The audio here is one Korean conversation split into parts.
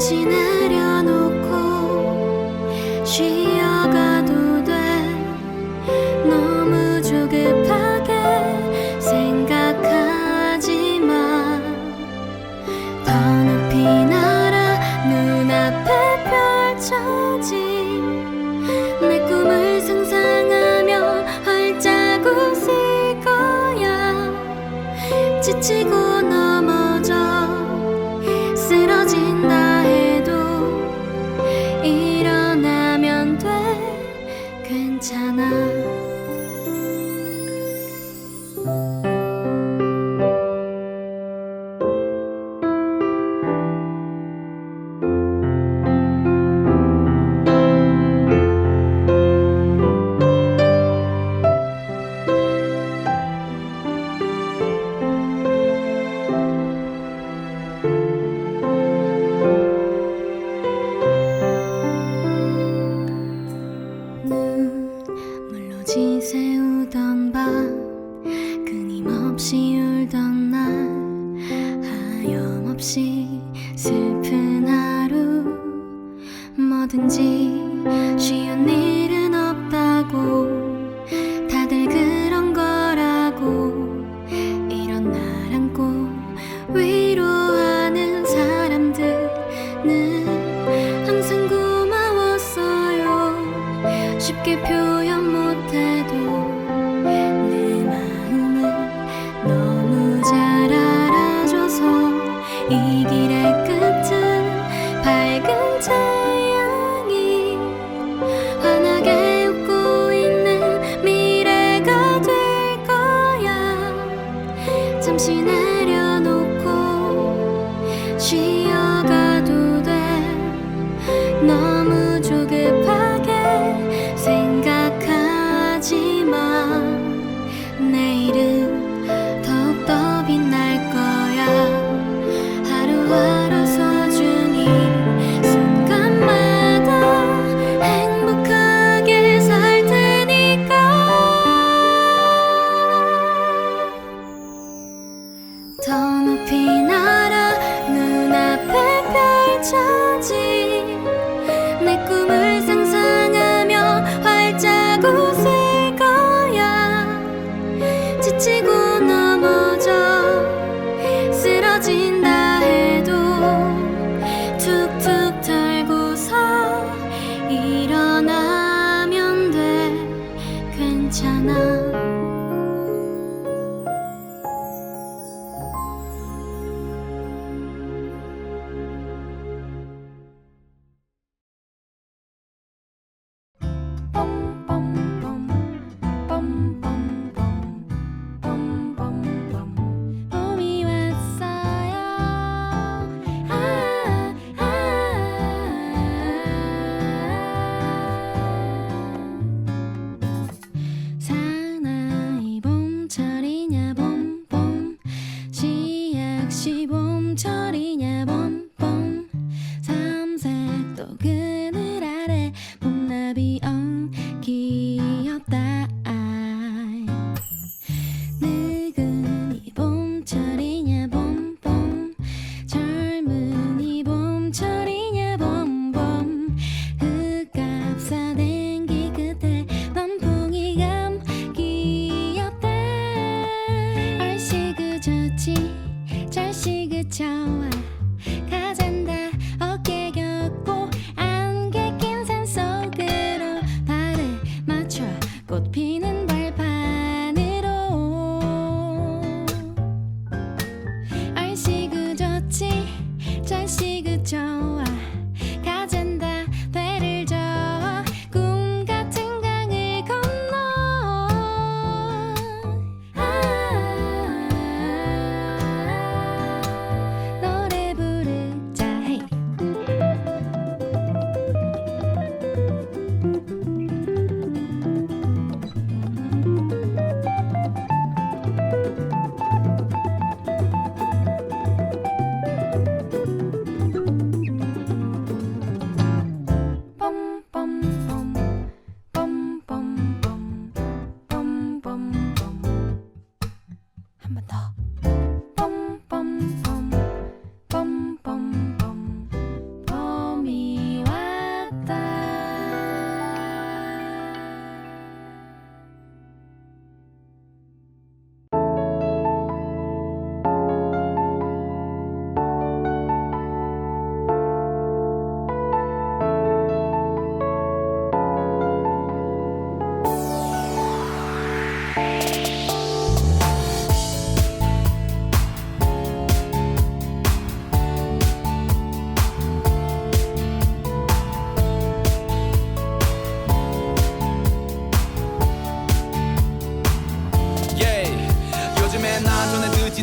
잠시 내려놓고 쉬어가도 돼. 너무 조급하게 생각하지 마더 높이 날아 눈앞에 펼쳐진 치고 넘어져 쓰러진다 해도 일어나면 돼. 괜찮아. イギ刹那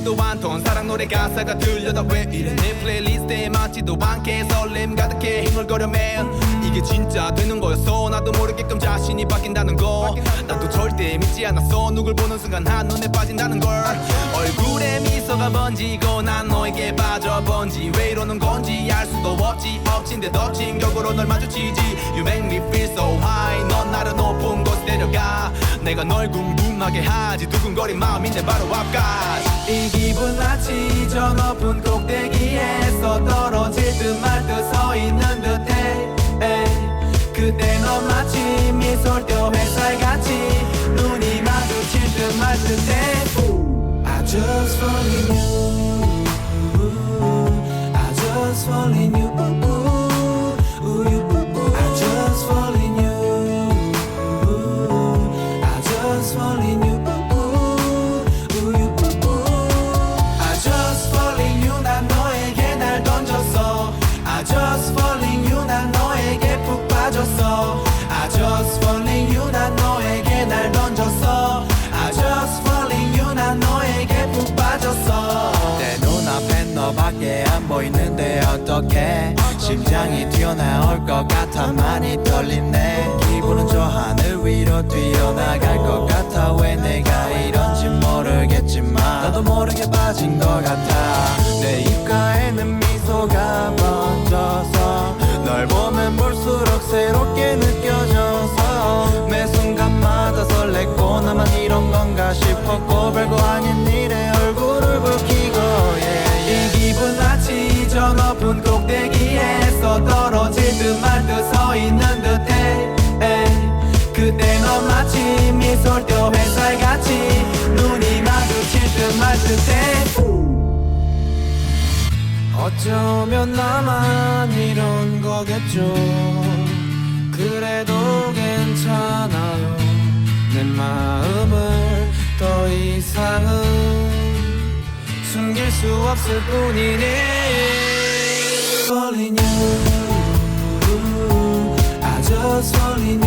듣지도 않던 사랑 노래 가사가 들려다 왜 이래? 내 플레이리스트에 맞지도 않게 설렘 가득해. 흥얼거려 맨 이게 진짜 되는 거였어? 나도 모르게끔 자신이 바뀐다는 거. 나도 절대 믿지 않았어. 누굴 보는 순간 한눈에 빠진다는 걸. 얼굴에 미소가 번지고 난 너에게 빠져 번지. 왜 이러는 건지 알 수도 없지. 엎친 데 덮친 격으로 널 마주치지. You make me feel so high. 넌 나를 높은 곳에 데려가. 내가 널 궁금하게 하지. 두근거린 마음인데 바로 앞까지. 이 기분 마치 저 높은 꼭대기에서 떨 밖에 안 보이는데 어떡해? 심장이 튀어나올 것 같아 많이 떨리네 위로 뛰어나갈 것 같아. 왜 내가 이런지 모르겠지만 나도 모르게 빠진 것 같아. 내 입가에는 미소가 번져서 널 보면 볼수록 새롭게 느껴져 듯해 어쩌면 나만 이런 거겠죠. 그래도 괜찮아요. 내 마음을 더 이상은 숨길 수 없을 뿐이니. Fall in you I just fall in you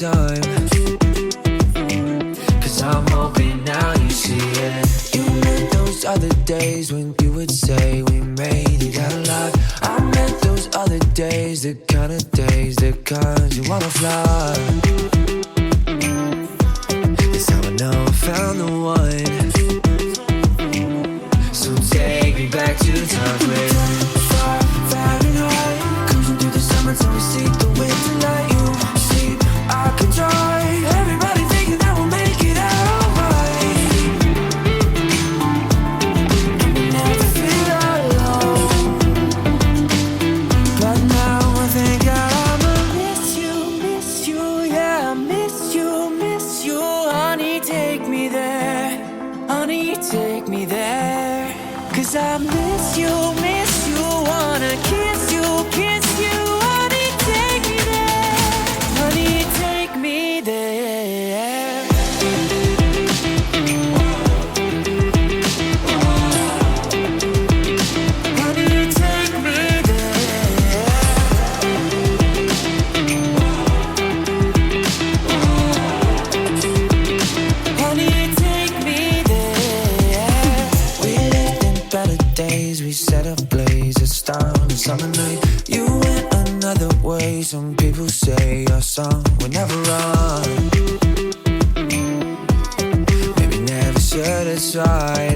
time? Cause I'm hoping now you see it. You meant those other days when you would say we made it out alive. I meant those other days, the kind of days, the kind you wanna fly. Take me there. Cause I miss you, inside